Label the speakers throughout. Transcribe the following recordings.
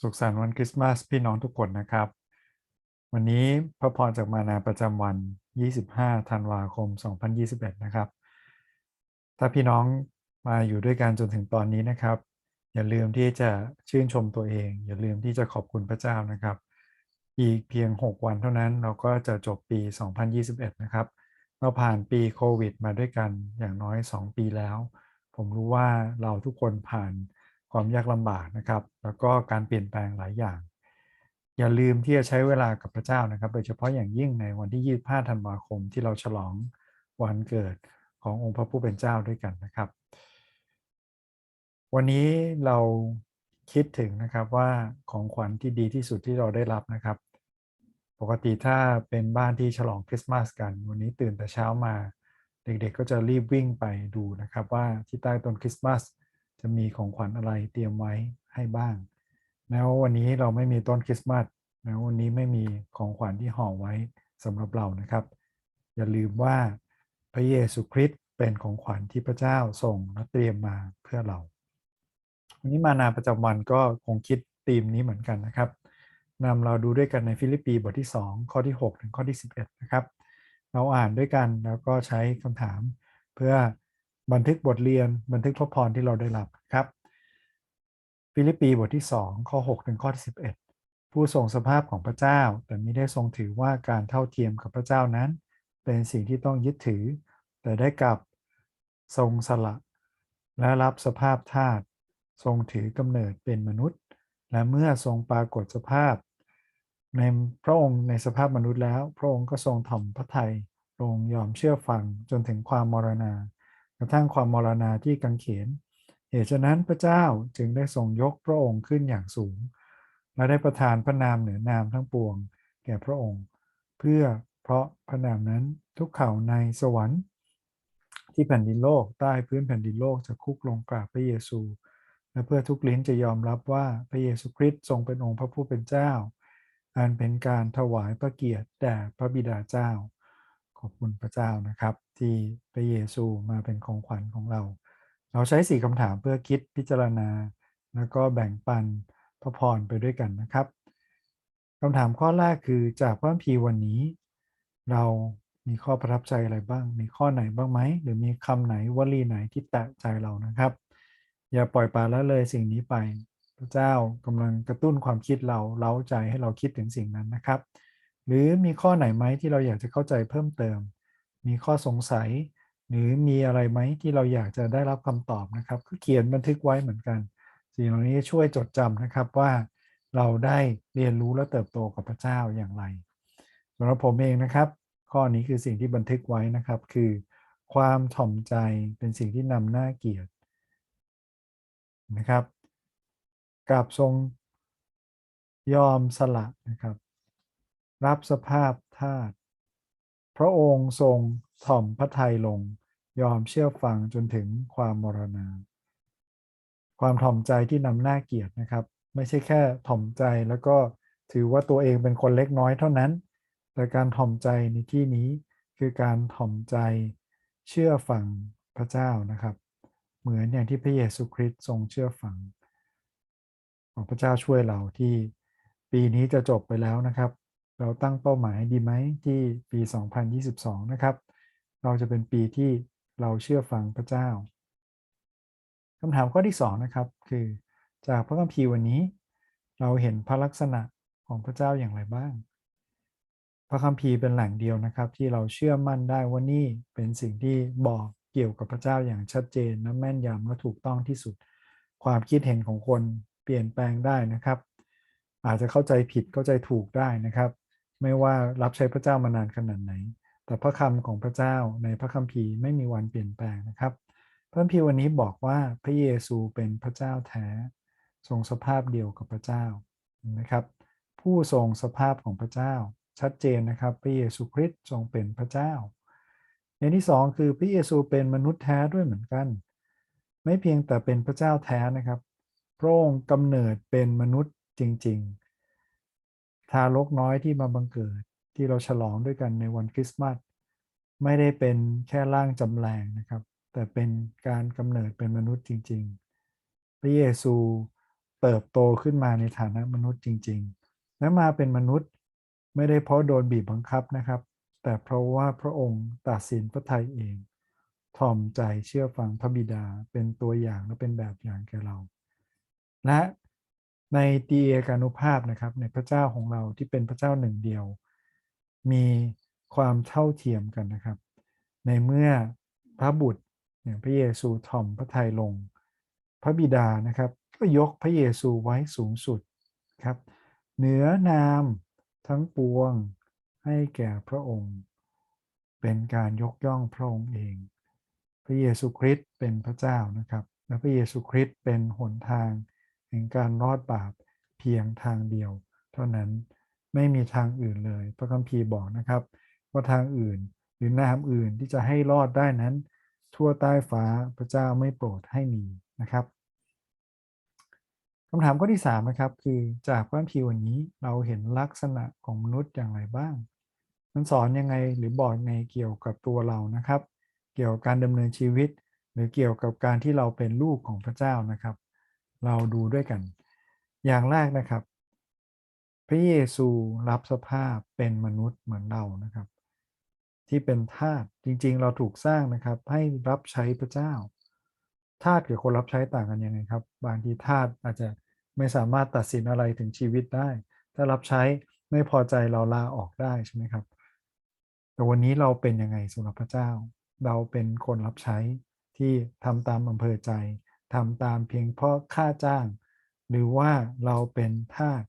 Speaker 1: สุขสันต์วันคริสต์มาสพี่น้องทุกคนนะครับ วันนี้พระพรจากมานาประจำวัน 25 ธันวาคม 2021 นะครับ ถ้าพี่น้องมาอยู่ด้วยกันจนถึงตอนนี้นะครับ อย่าลืมที่จะชื่นชมตัวเอง อย่าลืมที่จะขอบคุณพระเจ้านะครับ อีกเพียง 6 วันเท่านั้นเราก็จะจบปี 2021 นะครับ เราผ่านปีโควิด มาด้วยกันอย่างน้อย 2 ปีแล้ว ผมรู้ว่าเราทุกคนผ่าน ความยากลำบากนะครับ แล้วก็การเปลี่ยนแปลงหลายอย่าง อย่าลืมที่จะใช้เวลากับพระเจ้านะครับ โดยเฉพาะอย่างยิ่งในวันที่ 25 ธันวาคมที่เราฉลองวันเกิดขององค์พระผู้เป็นเจ้าด้วยกันนะครับ วันนี้เราคิดถึงนะครับว่าของขวัญที่ดีที่สุดที่เราได้รับนะครับ ปกติถ้าเป็นบ้านที่ฉลองคริสต์มาสกัน วันนี้ตื่นแต่เช้ามา เด็กๆก็จะรีบวิ่งไปดูนะครับว่าที่ใต้ต้นคริสต์มาส จะมีของขวัญอะไรเตรียมไว้ให้บ้างแล้ว่าวันนี้เราไม่มีต้นคริสต์มาสแล้ววันนี้ไม่มีของขวัญที่ห่อไว้สำหรับเรานะครับ อย่าลืมว่าพระเยซูคริสต์เป็นของขวัญที่พระเจ้าส่งและเตรียมมาเพื่อเราวันนี้มานาประจำวันก็คงคิดธีมนี้เหมือนกันนะครับนำเราดูด้วยกันในฟิลิปปีบทที่ 2 ข้อที่ 6 ถึงข้อที่ 11 นะครับ เราอ่านด้วยกันแล้วก็ใช้คำถามเพื่อ บันทึกบทเรียนบันทึกพระพรที่เราได้รับครับฟิลิปปีบทที่ 2 ข้อ 6 ถึงข้อที่11 ผู้ทรงสภาพของพระเจ้า แต่ไม่ได้ทรงถือว่าการเท่าเทียมกับพระเจ้านั้น เป็นสิ่งที่ต้องยึดถือ แต่ได้กลับทรงสละ และรับสภาพทาสทรงถือกำเนิดเป็นมนุษย์ และเมื่อทรงปรากฏสภาพ ในพระองค์ในสภาพมนุษย์แล้ว พระองค์ก็ทรงถ่อมพระทัยทรงยอมเชื่อฟังจนถึงความมรณา กระทั่งความมรณาที่กังเขน เหตุฉะนั้นพระเจ้าจึงได้ทรงยกพระองค์ขึ้นอย่างสูง และได้ประทานพระนามเหนือนามทั้งปวง แก่พระองค์ เพื่อเพราะพระนามนั้นทุกเข่าในสวรรค์ ที่แผ่นดินโลกใต้พื้นแผ่นดินโลกจะคุกลงกราบพระเยซู และเพื่อทุกลิ้นจะยอมรับว่าพระเยซูคริสต์ทรงเป็นองค์พระผู้เป็นเจ้า อันเป็นการถวายพระเกียรติแด่พระบิดาเจ้า ขอบคุณพระเจ้านะครับ ที่พระเยซูมาเป็นของขวัญของเรา เราใช้สี่คำถามเพื่อคิดพิจารณา แล้วก็แบ่งปันพระพรไปด้วยกันนะครับคำถามข้อแรกคือจากพระคัมภีร์วันนี้ เรามีข้อประทับใจอะไรบ้าง มีข้อไหนบ้างไหม หรือมีคำไหนวลีไหนที่แตะใจเรานะครับ อย่าปล่อยปละละเลยสิ่งนี้ไป พระเจ้ากำลังกระตุ้นความคิดเราเล้าใจให้เราคิดถึงสิ่งนั้นนะครับ หรือมีข้อไหนไหมที่เราอยากจะเข้าใจเพิ่มเติม มีข้อสงสัย หรือมีอะไรไหมที่เราอยากจะได้รับคำตอบนะครับก็เขียนบันทึกไว้เหมือนกัน สิ่งเหล่านี้ช่วยจดจำนะครับว่าเราได้เรียนรู้และเติบโตกับพระเจ้าอย่างไรสำหรับผมเองนะครับ ข้อนี้คือสิ่งที่บันทึกไว้นะครับ คือ ความถ่อมใจเป็นสิ่งที่นำหน้าเกียรตินะครับกับทรงยอมสละนะครับ รับสภาพทาสพระองค์ทรงถ่อมพระทัยลง ยอมเชื่อฟังจนถึงความมรณา ความถ่อมใจที่นำหน้าเกียรตินะครับ ไม่ใช่แค่ถ่อมใจแล้วก็ถือว่าตัวเองเป็นคนเล็กน้อยเท่านั้น แต่การถ่อมใจในที่นี้คือการถ่อมใจเชื่อฟังพระเจ้านะครับ เหมือนอย่างที่พระเยซูคริสต์ทรงเชื่อฟังขอพระเจ้าช่วยเราที่ปีนี้จะจบไปแล้วนะครับ เราตั้งเป้าหมายดีไหมที่ปี 2022 นะครับ เราจะเป็นปีที่เราเชื่อฟังพระเจ้าคำถามข้อที่2นะครับคือจากพระคัมภีร์วันนี้ เราเห็นพระลักษณะของพระเจ้าอย่างไรบ้าง พระคัมภีร์เป็นแหล่งเดียวนะครับ ที่เราเชื่อมั่นได้ว่านี่เป็นสิ่งที่บอกเกี่ยวกับพระเจ้าอย่างชัดเจนและแม่นยำและถูกต้องที่สุด ความคิดเห็นของคนเปลี่ยนแปลงได้นะครับ อาจจะเข้าใจผิดเข้าใจถูกได้นะครับ ไม่ว่ารับใช้พระเจ้ามานานขนาดไหน แต่พระคำของพระเจ้าในพระคัมภีร์ไม่มีวันเปลี่ยนแปลงนะครับ พระคัมภีร์วันนี้บอกว่าพระเยซูเป็นพระเจ้าแท้ ทรงสภาพเดียวกับพระเจ้านะครับ ผู้ทรงสภาพของพระเจ้า ชัดเจนนะครับ พระเยซูคริสต์ทรงเป็นพระเจ้าอย่างที่สองคือพระเยซูเป็นมนุษย์แท้ด้วยเหมือนกัน ไม่เพียงแต่เป็นพระเจ้าแท้นะครับ พระองค์กำเนิดเป็นมนุษย์จริง ๆ ทารกน้อยที่มาบังเกิด ที่เราฉลองด้วยกันในวันคริสต์มาสไม่ได้เป็นแค่ร่างจำแรงนะครับ แต่เป็นการกำเนิดเป็นมนุษย์จริง ๆ พระเยซูเติบโตขึ้นมาในฐานะมนุษย์จริง ๆ และมาเป็นมนุษย์ไม่ได้เพราะโดนบีบบังคับนะครับ แต่เพราะว่าพระองค์ตัดสินพระทัยเองถ่อมใจเชื่อฟังพระบิดาเป็นตัวอย่างและเป็นแบบอย่างแก่เรา และ ในตีเอกานุภาพนะครับ ในพระเจ้าของเราที่เป็นพระเจ้าหนึ่งเดียว มีความเท่าเทียมกันนะครับ ในเมื่อพระบุตรอย่างพระเยซูถ่อมพระทัยลง พระบิดานะครับ ก็ยกพระเยซูไว้สูงสุดครับเหนือนามทั้งปวงให้แก่พระองค์ เป็นการยกย่องพระองค์เอง พระเยซูคริสต์เป็นพระเจ้านะครับ และพระเยซูคริสต์เป็นหนทาง แห่งการรอดบาปเพียงทางเดียว เท่านั้นไม่มีทางอื่นเลย พระคัมภีร์บอกนะครับ ว่าทางอื่นหรือนามอื่นที่จะให้รอดได้นั้น ทั่วใต้ฟ้าพระเจ้าไม่โปรดให้มีนะครับคำถามข้อที่3นะครับคือจากพระคัมภีร์วันนี้เราเห็นลักษณะของมนุษย์อย่างไรบ้าง มันสอนยังไงหรือบอกในเกี่ยวกับตัวเรานะครับ เกี่ยวกับการดำเนินชีวิต หรือเกี่ยวกับการที่เราเป็นลูกของพระเจ้านะครับ เราดูด้วยกัน อย่างแรกนะครับ พระเยซูรับสภาพเป็นมนุษย์เหมือนเรานะครับ ที่เป็นทาสจริงๆ เราถูกสร้างนะครับ ให้รับใช้พระเจ้าทาสกับคนรับใช้ต่างกันยังไงครับ บางทีทาสอาจจะไม่สามารถตัดสินอะไรถึงชีวิตได้ ถ้ารับใช้ไม่พอใจเราลาออกได้ใช่ไหมครับ แต่วันนี้เราเป็นยังไงสำหรับพระเจ้า เราเป็นคนรับใช้ที่ทำตามอำเภอใจ ทำตามเพียงเพราะค่าจ้าง หรือว่าเราเป็นทาส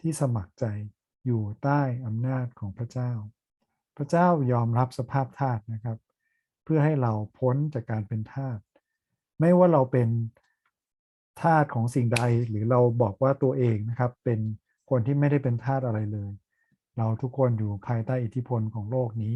Speaker 1: ที่สมัครใจอยู่ใต้อำนาจของพระเจ้า พระเจ้ายอมรับสภาพทาสนะครับ เพื่อให้เราพ้นจากการเป็นทาสไม่ว่าเราเป็นทาสของสิ่งใดหรือเราบอกว่าตัวเองนะครับ เป็นคนที่ไม่ได้เป็นทาสอะไรเลย เราทุกคนอยู่ภายใต้อิทธิพลของโลกนี้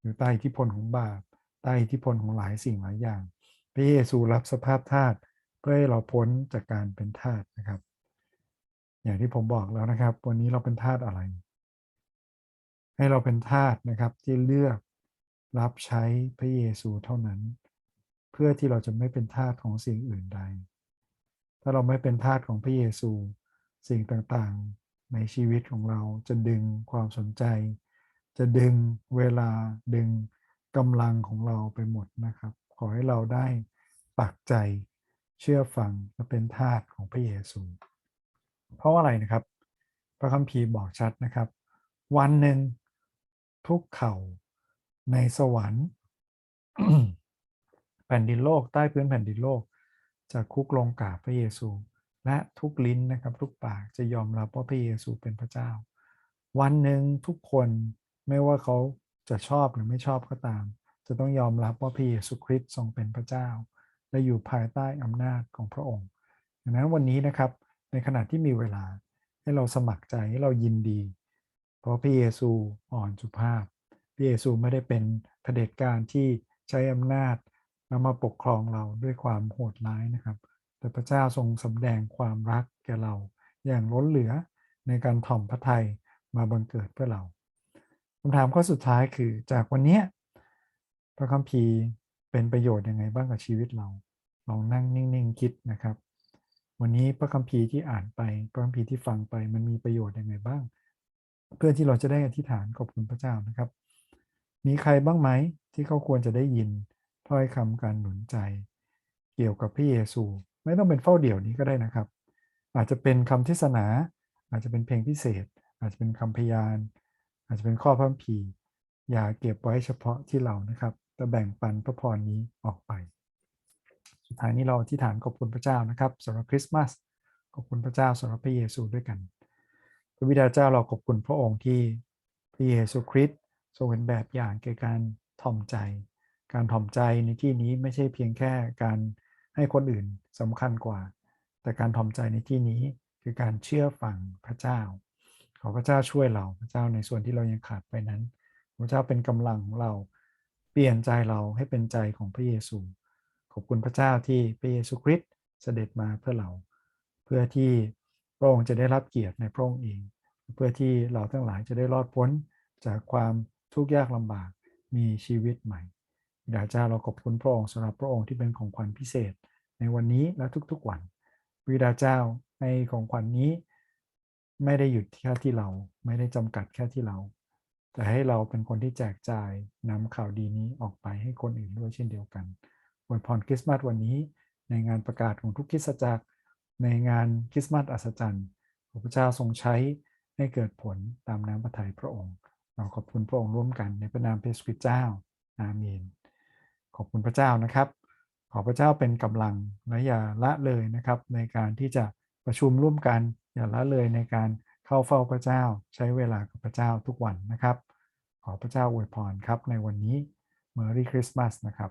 Speaker 1: อยู่ใต้อิทธิพลของบาปใต้อิทธิพลของหลายสิ่งหลายอย่าง พระเยซูรับสภาพทาสเพื่อให้เราพ้นจากการเป็นทาสนะครับ อย่างที่ผมบอกแล้วนะครับ วันนี้เราเป็นทาสอะไร ให้เราเป็นทาสนะครับที่เลือกรับใช้พระเยซูเท่านั้น เพื่อที่เราจะไม่เป็นทาสของสิ่งอื่นใด ถ้าเราไม่เป็นทาสของพระเยซู สิ่งต่างๆในชีวิตของเราจะดึงความสนใจ จะดึงเวลาดึงกำลังของเราไปหมดนะครับ อให้เราได้ปักใจเชื่อฟังและเป็นทาสของพระเยซู เพราะอะไรนะครับ พระคัมภีร์บอกชัดนะครับ วันหนึ่งทุกเข่าในสวรรค์แผ่นดินโลกใต้พื้นแผ่นดินโลก จะคุกลงกราบพระเยซู และทุกลิ้นนะครับทุกปากจะยอมรับว่าพระเยซูเป็นพระเจ้า วันหนึ่งทุกคนไม่ว่าเขาจะชอบหรือไม่ชอบก็ตาม จะต้องยอมรับว่าพระเยซูคริสต์ทรงเป็นพระเจ้า และอยู่ภายใต้อำนาจของพระองค์ดังนั้นวันนี้นะครับในขณะที่มีเวลาให้เราสมัครใจให้เรายินดี เพราะพระเยซูอ่อนสุภาพพระเยซูไม่ได้เป็นเผด็จการที่ใช้อำนาจแล้วมาปกครองเราด้วยความโหดร้ายนะครับ แต่พระเจ้าทรงสำแดงความรักแก่เรา อย่างล้นเหลือในการถ่อมพระทัยมาบังเกิดเพื่อเราคำถามข้อสุดท้ายคือจากวันนี้ พระคัมภีร์เป็นประโยชน์ยังไงบ้างกับชีวิตเราลองนั่งนิ่งๆคิดนะครับ วันนี้พระคัมภีร์ที่อ่านไปพระคัมภีร์ที่ฟังไปมันมีประโยชน์ยังไงบ้าง เพื่อที่เราจะได้อธิษฐานขอบคุณพระเจ้านะครับ มีใครบ้างไหมที่เขาควรจะได้ยินถ้อยคำการหนุนใจ เกี่ยวกับพระเยซู ไม่ต้องเป็นเฝ้าเดี่ยวนี้ก็ได้นะครับ อาจจะเป็นคำเทศนา อาจจะเป็นเพลงพิเศษ อาจจะเป็นคำพยาน อาจจะเป็นข้อพระคัมภีร์อย่าเก็บไว้เฉพาะที่เรานะครับ แต่แบ่งปันพระพรนี้ออกไป สุดท้ายนี้เราที่ฐานขอบคุณพระเจ้านะครับสำหรับคริสต์มาสขอบคุณพระเจ้าสำหรับพระเยซูด้วยกัน พระบิดาเจ้าเราขอบคุณพระองค์ที่พระเยซูคริสต์ทรงเป็นแบบอย่างแก่การถ่อมใจ การถ่อมใจในที่นี้ไม่ใช่เพียงแค่การให้คนอื่นสำคัญกว่า แต่การถ่อมใจในที่นี้คือการเชื่อฟังพระเจ้า ขอพระเจ้าช่วยเราพระเจ้าในส่วนที่เรายังขาดไปนั้น พระเจ้าเป็นกำลังของเรา เปลี่ยนใจเราให้เป็นใจของพระเยซู ขอบคุณพระเจ้าที่พระเยซูคริสต์เสด็จมาเพื่อเรา เพื่อที่พระองค์จะได้รับเกียรติในพระองค์เอง เพื่อที่เราทั้งหลายจะได้รอดพ้นจากความทุกข์ยากลำบากมีชีวิตใหม่บิดาเจ้าเราขอบคุณพระองค์สำหรับพระองค์ที่เป็นของขวัญพิเศษ ในวันนี้และทุกๆวันบิดาเจ้าในของขวัญนี้ ไม่ได้หยุดแค่ที่เรา ไม่ได้จำกัดแค่ที่เรา แต่ให้เราเป็นคนที่แจกจ่ายนำข่าวดีนี้ออกไปให้คนอื่นด้วยเช่นเดียวกันอวยพรคริสต์มาสวันนี้ ในงานประกาศของทุกคริสตจักร ในงานคริสต์มาสอัศจรรย์พระเจ้าทรงใช้ให้เกิดผลตามน้ำพระทัยพระองค์ เราขอบคุณพระองค์ร่วมกันในพระนามพระเยซูคริสต์เจ้า อาเมน ขอบคุณพระเจ้านะครับ ขอพระเจ้าเป็นกำลังและอย่าละเลยนะครับ ในการที่จะประชุมร่วมกันอย่าละเลยในการ เข้าเฝ้าพระเจ้าใช้เวลากับพระเจ้าทุกวันนะครับ ขอพระเจ้าอวยพรครับในวันนี้ Merry Christmas นะครับ